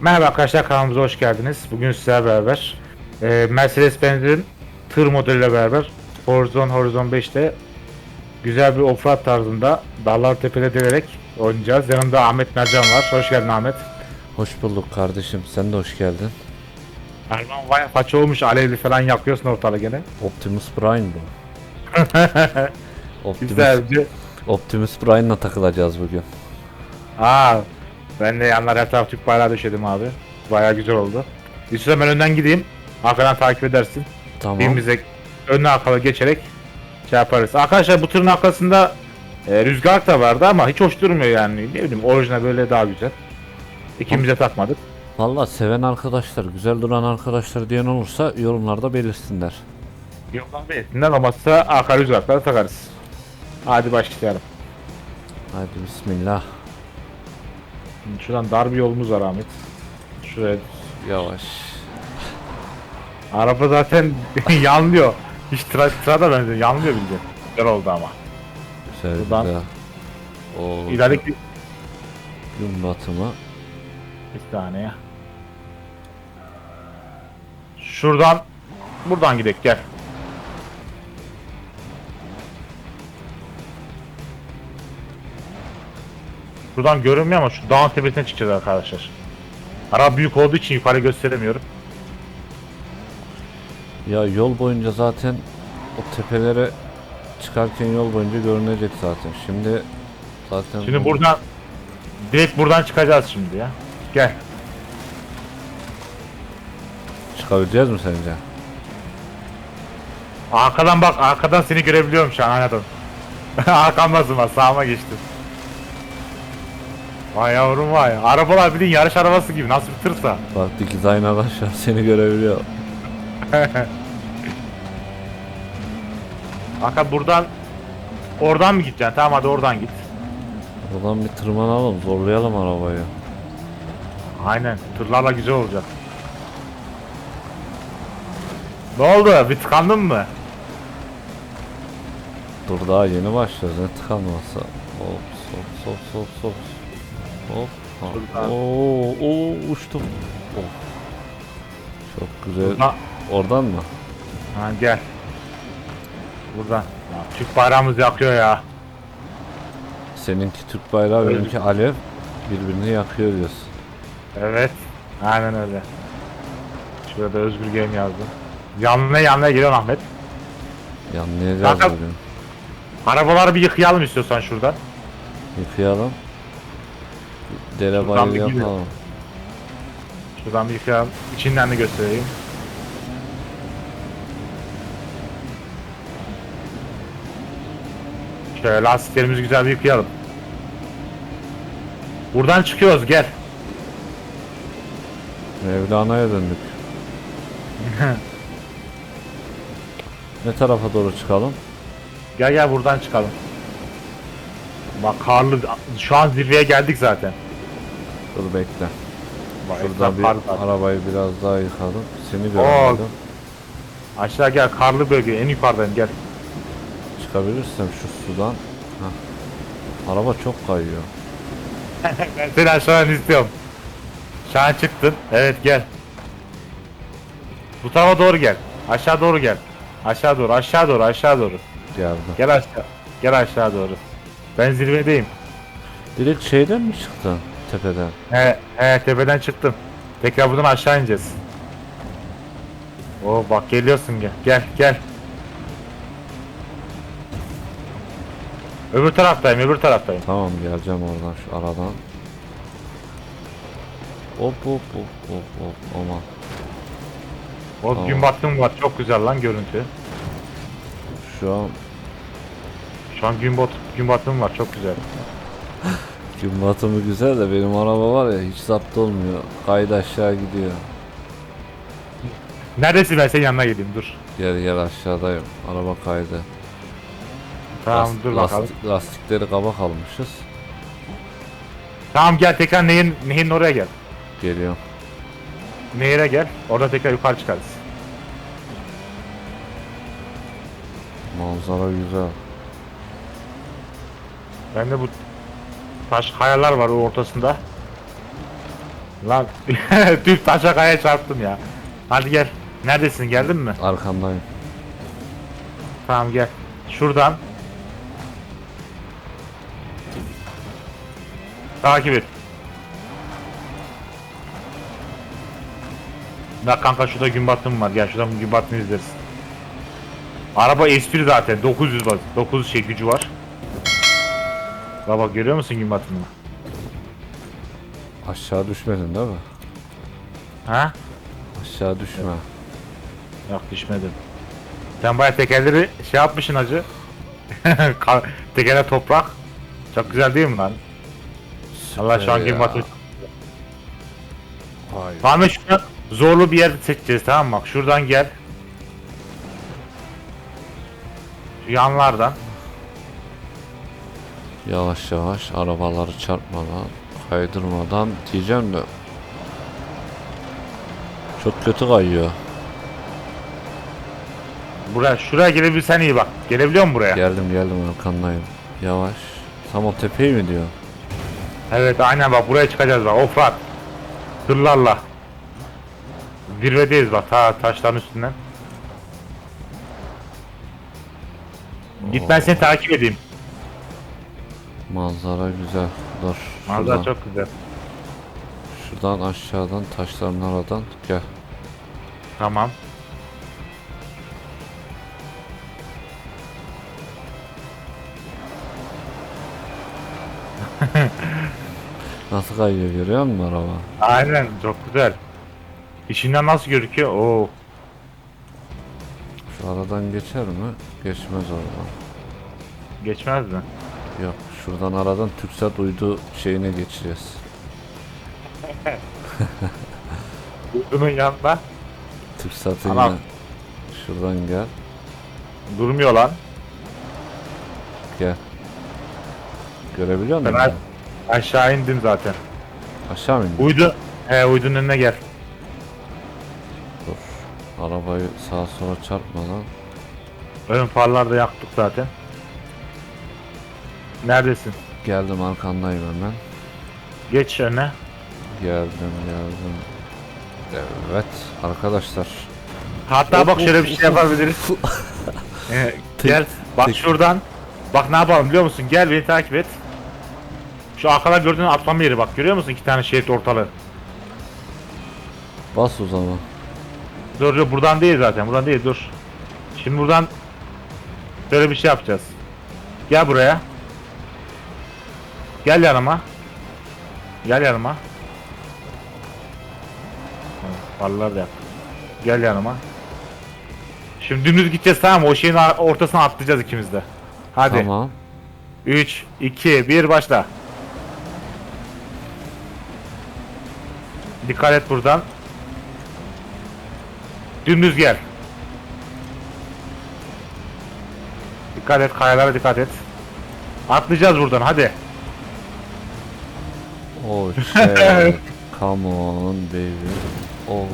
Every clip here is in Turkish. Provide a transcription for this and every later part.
Merhaba arkadaşlar kanalımıza hoş geldiniz. Bugün sizlerle beraber e, Mercedes-Benz'in tır modeliyle beraber Horizon Horizon 5'te güzel bir offroad tarzında dağlar tepede delerek oynayacağız. Yanımda Ahmet Mercan var. Hoş geldin Ahmet. Hoş bulduk kardeşim. Sen de hoş geldin. Erman vay faça olmuş alevli falan yakıyorsun ortalığı gene. Optimus Prime bu. Optimus, Güzelce. Optimus Prime'la takılacağız bugün. Aa, ben de yanlar her taraf Türk bayrağı döşedim abi. Bayağı güzel oldu. İstiyorsan ben önden gideyim. Arkadan takip edersin. Tamam. Birbirimize önüne arkalı geçerek şey yaparız. Arkadaşlar bu tırın arkasında e, rüzgar da vardı ama hiç hoş durmuyor yani. Ne bileyim orijinal böyle daha güzel. İkimize takmadık. Valla seven arkadaşlar, güzel duran arkadaşlar diyen olursa yorumlarda belirsinler. Lan beyetinden olmazsa arka rüzgarları takarız. Hadi başlayalım. Hadi bismillah. Şimdi Şuradan dar bir yolumuz var Ahmet. Şuraya. Yavaş. Araba zaten yanlıyor. Hiç tra tırada benziyor. Yanlıyor bildiğin. Güzel oldu ama. Güzel Buradan- güzel. O İlerideki gün batımı. bir saniye. Şuradan buradan gidelim gel. Buradan görünmüyor ama şu dağın tepesine çıkacağız arkadaşlar. Araba büyük olduğu için yukarı gösteremiyorum. Ya yol boyunca zaten o tepelere çıkarken yol boyunca görünecek zaten. Şimdi zaten Şimdi bu- buradan direkt buradan çıkacağız şimdi ya. Gel. çıkabileceğiz mi sence? Arkadan bak arkadan seni görebiliyorum şu an anladım. Arkamdasın bak sağıma geçtim. Vay yavrum vay. Arabalar bildiğin yarış arabası gibi nasıl bir tırsa. Bak şu an seni görebiliyor. Hakan buradan oradan mı gideceksin? Tamam hadi oradan git. Buradan bir tırmanalım, zorlayalım arabayı. Aynen. Tırlarla güzel olacak. Ne oldu? Bir tıkandın mı? Dur daha yeni başlıyoruz ne tıkanması. Hop hop hop hop hop. Hop. Şuradan. Oo, oo uçtum. Of. Çok güzel. Ha, Oradan mı? ha gel. Buradan. Ya, Türk bayrağımız yakıyor ya. Seninki Türk bayrağı, Öyle. benimki alev. Birbirini yakıyor diyorsun. Evet. Aynen öyle. Şurada Özgür Game yazdım. Yanına yanına geliyor Ahmet. Yanlayacağız Zaten- bugün. Arabaları bir yıkayalım istiyorsan şuradan. Yıkayalım. Dere Şuradan bir bayı gidelim. yapalım. Şuradan bir yıkayalım. İçinden de göstereyim. Şöyle lastiklerimizi güzel bir yıkayalım. Buradan çıkıyoruz gel. Mevlana'ya döndük. ne tarafa doğru çıkalım? Gel gel buradan çıkalım. Bak karlı şu an zirveye geldik zaten. Dur bekle. Bak, Şurada bir var. arabayı biraz daha yıkalım. Seni göremedim. Aşağı gel karlı bölge en yukarıdayım gel. Çıkabilirsem şu sudan. Hah. Araba çok kayıyor. Ben seni aşağıdan istiyorum. Şu an çıktın. Evet gel. Bu tarafa doğru gel. Aşağı doğru gel. Aşağı doğru, aşağı doğru, aşağı doğru. Geldi. Gel aşağı. Gel aşağı doğru. Ben zirvedeyim. Direkt şeyden mi çıktın? Tepeden. He, he tepeden çıktım. Tekrar buradan aşağı ineceğiz. Oo bak geliyorsun gel. Gel gel. Öbür taraftayım, öbür taraftayım. Tamam geleceğim oradan şu aradan. Hop hop hop hop hop aman. O Tamam. gün baktım var. Çok güzel lan görüntü. Şu an Şu an gün, bat gün batımı var. Çok güzel. gün batımı güzel de benim araba var ya hiç zapt olmuyor. Kaydı aşağı gidiyor. Neredesin ben senin yanına geleyim dur. Gel gel aşağıdayım. Araba kaydı. Tamam Last- dur bakalım. lastik- lastikleri kabak almışız. Tamam gel tekrar neyin, neyin oraya gel. Geliyorum. Nehire gel. Orada tekrar yukarı çıkarız. Manzara güzel. Ben de bu taş kayalar var o ortasında. Lan Türk taşa kaya çarptım ya. Hadi gel. Neredesin geldin mi? Arkandayım. Tamam gel. Şuradan. Takip et. Bak kanka şurada gün batımı var. Gel şuradan gün batımı izleriz. Araba espri zaten. 900 bak. 900 şey gücü var. Bak görüyor musun gün batımını? Aşağı düşmedin değil mi? Ha? Aşağı düşme. Yok düşmedim. Sen baya tekerleri şey yapmışsın acı. Ka- toprak. Çok güzel değil mi lan? Allah şu an gün batımı. Vay. Ahmet şuradan zorlu bir yer seçeceğiz tamam mı? Bak şuradan gel. Şu yanlardan. Yavaş yavaş arabaları çarpmadan, kaydırmadan diyeceğim de çok kötü kayıyor. Buraya şuraya gelebilirsen iyi bak. Gelebiliyor musun buraya? Geldim geldim arkandayım. Yavaş. Tam o tepeyi mi diyor? Evet aynen bak buraya çıkacağız bak. Offroad. Tırlarla. Zirvedeyiz bak ta taşların üstünden. Git ben seni takip edeyim. Manzara güzel. Dur. Manzara Şuradan, çok güzel. şuradan aşağıdan taşların aradan gel. Tamam. Nasıl kayıyor görüyor musun araba? Aynen çok güzel. İçinden nasıl gözüküyor? Oo. Şu aradan geçer mi? Geçmez oradan. Geçmez mi? Yok şuradan aradan TürkSat uydu şeyine geçeceğiz. Bunun yanında TürkSat'ın Tamam. yine- Şuradan gel. durmuyor lan. Gel. Görebiliyor musun? Ben aşağı indim zaten. Aşağı mı indin? Uydu. He uydunun önüne gel. Dur. Arabayı sağa sola çarpmadan. Ön farları da yaktık zaten. Neredesin? Geldim arkandayım hemen. Geç öne. Geldim geldim. Evet arkadaşlar. Hatta bak şöyle bir şey yapabiliriz. Ee, gel. Bak tek- şuradan. Bak ne yapalım biliyor musun? Gel beni takip et. Şu arkada gördüğün atlama yeri bak görüyor musun? İki tane şerit ortalığı. Bas o zaman. Dur dur buradan değil zaten buradan değil dur. Şimdi buradan böyle bir şey yapacağız. Gel buraya. Gel yanıma. Gel yanıma. Vallahi da yap. Gel yanıma. Şimdi dümdüz gideceğiz tamam mı? O şeyin ortasına atlayacağız ikimiz de. Hadi. Tamam. 3, 2, 1 başla. Dikkat et buradan. Dümdüz gel. Dikkat et kayalara dikkat et. Atlayacağız buradan hadi. Oh shit. Come on baby. Of.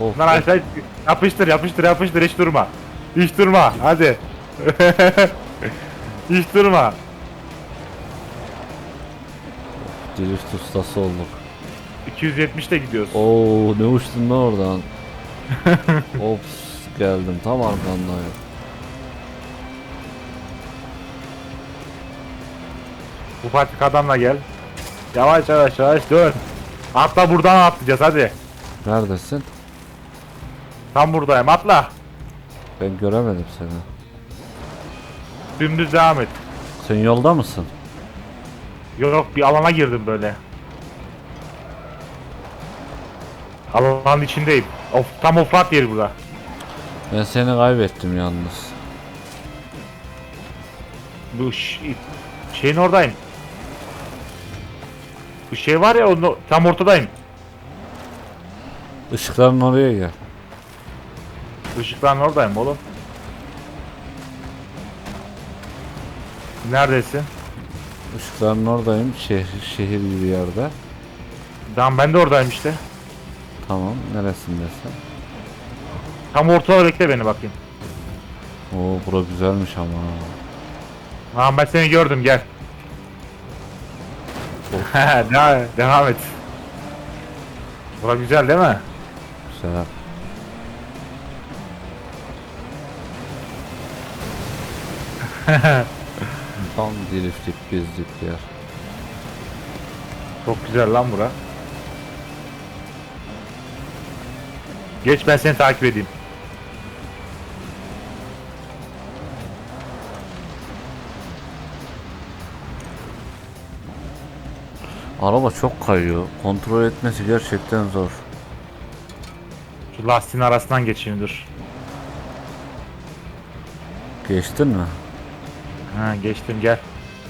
Of. Lan aşağı yapıştır yapıştır yapıştır hiç durma. Hiç durma hadi. hiç durma. Drift ustası olduk. 270 de gidiyoruz. Oo ne uçtun lan oradan. Ops geldim tam arkandayım. Bu patik adamla gel. Yavaş yavaş yavaş dön. Atla buradan atlayacağız hadi. Neredesin? Tam buradayım atla. Ben göremedim seni. Dümdüz devam et. Sen yolda mısın? Yok bir alana girdim böyle. Alanın içindeyim. Of, tam offroad yeri burada. Ben seni kaybettim yalnız. Bu şeyin oradayım. Bu şey var ya onun, tam ortadayım. Işıkların oraya gel. Işıkların oradayım oğlum. Neredesin? Işıkların oradayım. Şehir, şehir gibi yerde. Tamam ben de oradayım işte. Tamam. Neresindesin? Tam ortada bekle beni bakayım. Oo bura güzelmiş ama. Tamam ben seni gördüm gel. devam, devam et. Bura güzel değil mi? Güzel. Tam driftlik bizlik yer. Çok güzel lan bura. Geç ben seni takip edeyim. Araba çok kayıyor. Kontrol etmesi gerçekten zor. Şu lastiğin arasından geçeyim dur. Geçtin mi? Ha geçtim gel.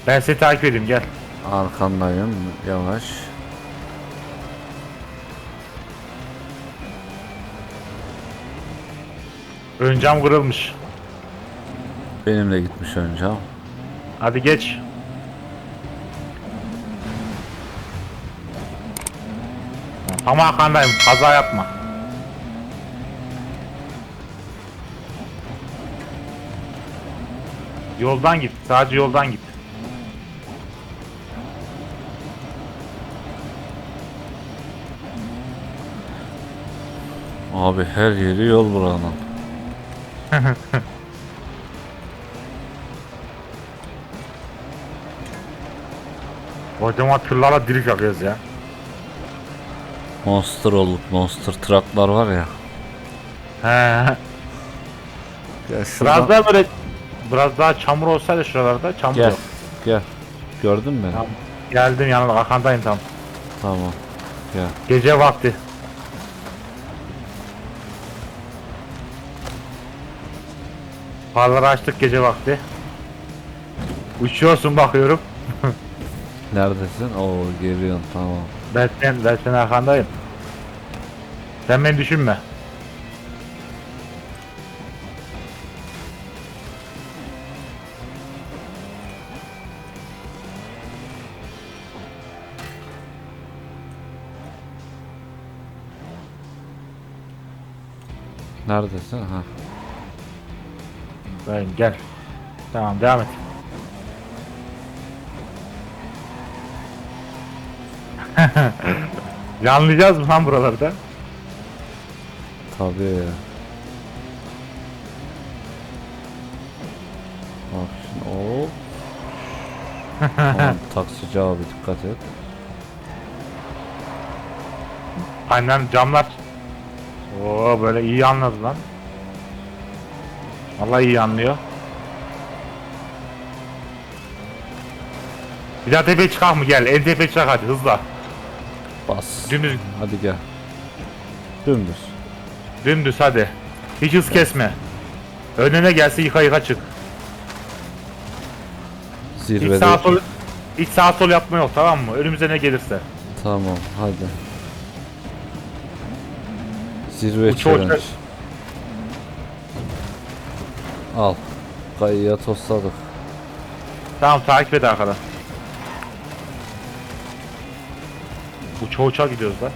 Ben seni takip edeyim gel. Arkandayım. Yavaş. Ön cam kırılmış. Benimle gitmiş önce ama. Hadi geç. Tam arkandayım. Kaza yapma. Yoldan git. Sadece yoldan git. Abi her yeri yol buranın. Kocaman tırlarla drift yapıyoruz ya. Monster olup monster trucklar var ya. He. ya Biraz daha böyle biraz daha çamur olsaydı şuralarda çamur Gel. yok. Gel. Gördün mü beni? Tamam. Geldim yanına arkandayım tam. Tamam. Gel. Gece vakti. Farları açtık gece vakti. Uçuyorsun bakıyorum. Neredesin? Oo geliyorsun tamam. Ben sen, ben senin arkandayım. Sen beni düşünme. Neredesin? Ha. Ben gel. Tamam devam et. Yanlayacağız mı lan buralarda? Tabii. Bak şimdi o. Aman taksici abi dikkat et. Aynen camlar. Oo böyle iyi anladı lan. Vallahi iyi anlıyor. Bir daha tepeye çıkar mı gel. En tepeye çıkar hadi hızla. Bas. Dümdüz, Hadi gel. Dümdüz. dümdüz hadi. Hiç hız kesme. Önüne gelse yıka yıka çık. Hiç Zirvede. sağ sol hiç sağ sol yapma yok tamam mı? Önümüze ne gelirse. Tamam hadi. Zirve çok- challenge. Al. Kayıya tosladık. Tamam takip et arkadan. Uça uça gidiyoruz da.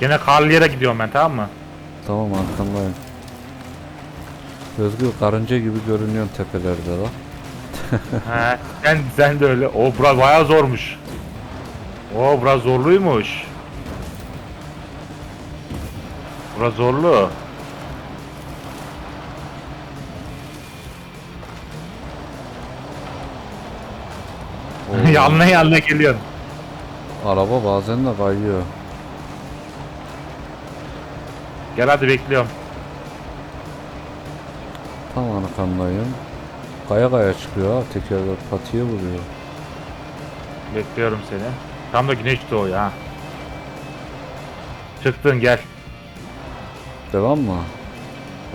Yine karlı yere gidiyorum ben tamam mı? Tamam arkandayım. Özgür karınca gibi görünüyorsun tepelerde lan. He, sen, sen de öyle. O bura bayağı zormuş. O bura zorluymuş. Bura zorlu. Yanına yanına geliyorsun. Araba bazen de kayıyor. Gel hadi bekliyorum. Tam arkandayım. Kaya kaya çıkıyor ha. Tekerler patiye vuruyor. Bekliyorum seni. Tam da güneş doğuyor ha. Çıktın gel. Devam mı?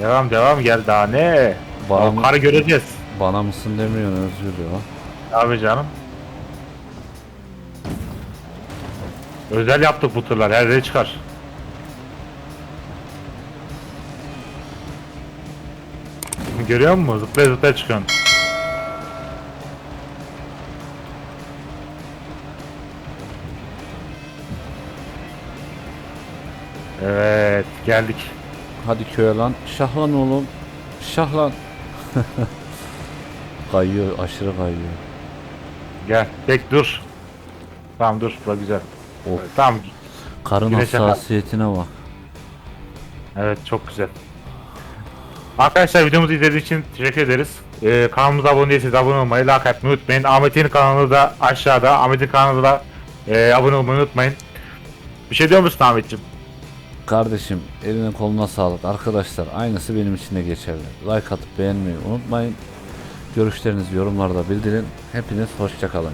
Devam devam gel daha ne? Bana, mı- Karı göreceğiz. bana mısın demiyorsun Özgür ya. Abi canım. Özel yaptık bu tırlar. Her yere çıkar. Görüyor musun? Zıplaya zıplaya çıkıyorsun. Evet geldik. Hadi köye lan. Şahlan oğlum. Şahlan. kayıyor. Aşırı kayıyor. Gel. Tek dur. Tamam dur bura güzel. Of. Tamam Karın Güneşe- hassasiyetine bak. Evet çok güzel. Arkadaşlar videomuzu izlediğiniz için teşekkür ederiz. Ee, kanalımıza abone değilseniz abone olmayı, like atmayı unutmayın. Ahmet'in kanalı da aşağıda. Ahmet'in kanalı da e, abone olmayı unutmayın. Bir şey diyor musun Ahmet'ciğim? Kardeşim eline koluna sağlık. Arkadaşlar aynısı benim için de geçerli. Like atıp beğenmeyi unutmayın. Görüşlerinizi yorumlarda bildirin. Hepiniz hoşçakalın.